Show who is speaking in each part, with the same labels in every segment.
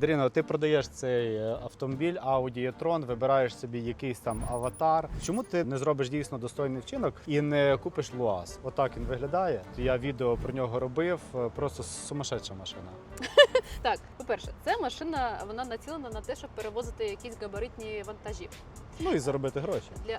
Speaker 1: Даріно, ти продаєш цей е, автомобіль Audi e-tron, вибираєш собі якийсь там аватар. Чому ти не зробиш дійсно достойний вчинок і не купиш Луаз? Отак він виглядає. Я відео про нього робив. е, Просто сумасшедша машина.
Speaker 2: Так, по-перше, ця машина вона націлена на те, щоб перевозити якісь габаритні вантажі
Speaker 1: Ну і заробити гроші.
Speaker 2: для,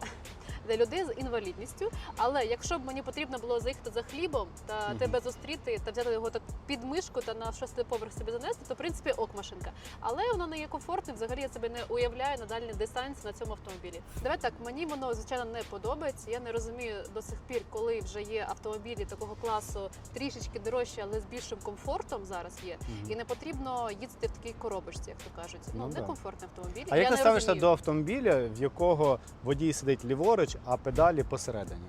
Speaker 2: для людей з інвалідністю. Але якщо б мені потрібно було заїхати за хлібом та
Speaker 1: Мгм.
Speaker 2: тебе зустріти та взяти його так під мишку та на шостий поверх себе занести, то в принципі ок машинка. Але вона не є комфортним. Взагалі я себе не уявляю на дальній дистанції на цьому автомобілі. Давай так, мені воно звичайно не подобається. Я не розумію до сих пір, коли вже є автомобілі такого класу трішечки дорожчі, але з більшим комфортом зараз є.
Speaker 1: Мгм.
Speaker 2: І не потрібно їздити в такій коробочці, як то кажуть. Ну,
Speaker 1: Ну,
Speaker 2: некомфортний автомобіль.
Speaker 1: А
Speaker 2: я
Speaker 1: як ти
Speaker 2: не
Speaker 1: ставишся до автомобіля, в якого водій сидить ліворуч, а педалі посередині?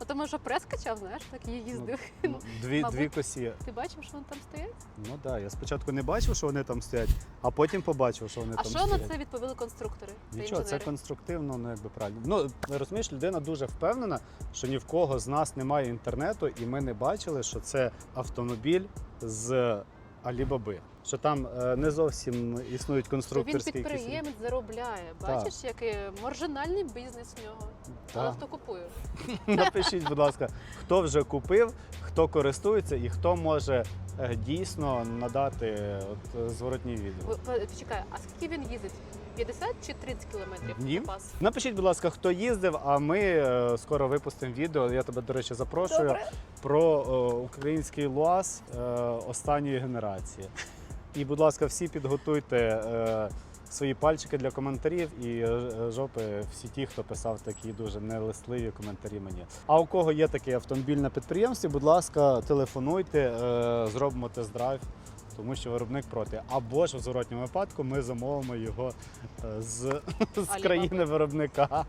Speaker 2: Ну, тому що прес качав, знаєш, так і їздив.
Speaker 1: Ну, Дві,
Speaker 2: Мабуть.
Speaker 1: дві косі.
Speaker 2: Ти бачив, що вони там стоять?
Speaker 1: Ну так, да, я спочатку не бачив, що вони там стоять, а потім побачив, що вони
Speaker 2: А
Speaker 1: там
Speaker 2: що на
Speaker 1: стоять.
Speaker 2: це відповіли конструктори? та
Speaker 1: Нічого, це
Speaker 2: інженери?
Speaker 1: конструктивно, ну якби правильно. Ну розумієш, людина дуже впевнена, що ні в кого з нас немає інтернету, і ми не бачили, що це автомобіль з Алібаби. Що там е, не зовсім існують
Speaker 2: Що він
Speaker 1: конструкторські якісь.
Speaker 2: підприємець заробляє. Бачиш, який маржинальний бізнес в нього. Але
Speaker 1: Так.
Speaker 2: хто купує?
Speaker 1: Напишіть, будь ласка, хто вже купив, хто користується і хто може е, дійсно надати от, зворотній відео.
Speaker 2: Почекай, а скільки він їздить? 50 чи 30 кілометрів?
Speaker 1: Ні.
Speaker 2: запас?
Speaker 1: Напишіть, будь ласка, хто їздив, а ми е, скоро випустимо відео. Я тебе, до речі, запрошую
Speaker 2: Добре.
Speaker 1: про е, український ЛУАЗ останньої генерації. І, будь ласка, всі підготуйте е, свої пальчики для коментарів і е, жопи всі ті, хто писав такі дуже нелистливі коментарі мені. А у кого є таке автомобіль на підприємстві, будь ласка, телефонуйте, е, зробимо тест-драйв. Тому що виробник проти. Або ж в зворотньому випадку ми замовимо його е, з, з країни виробника.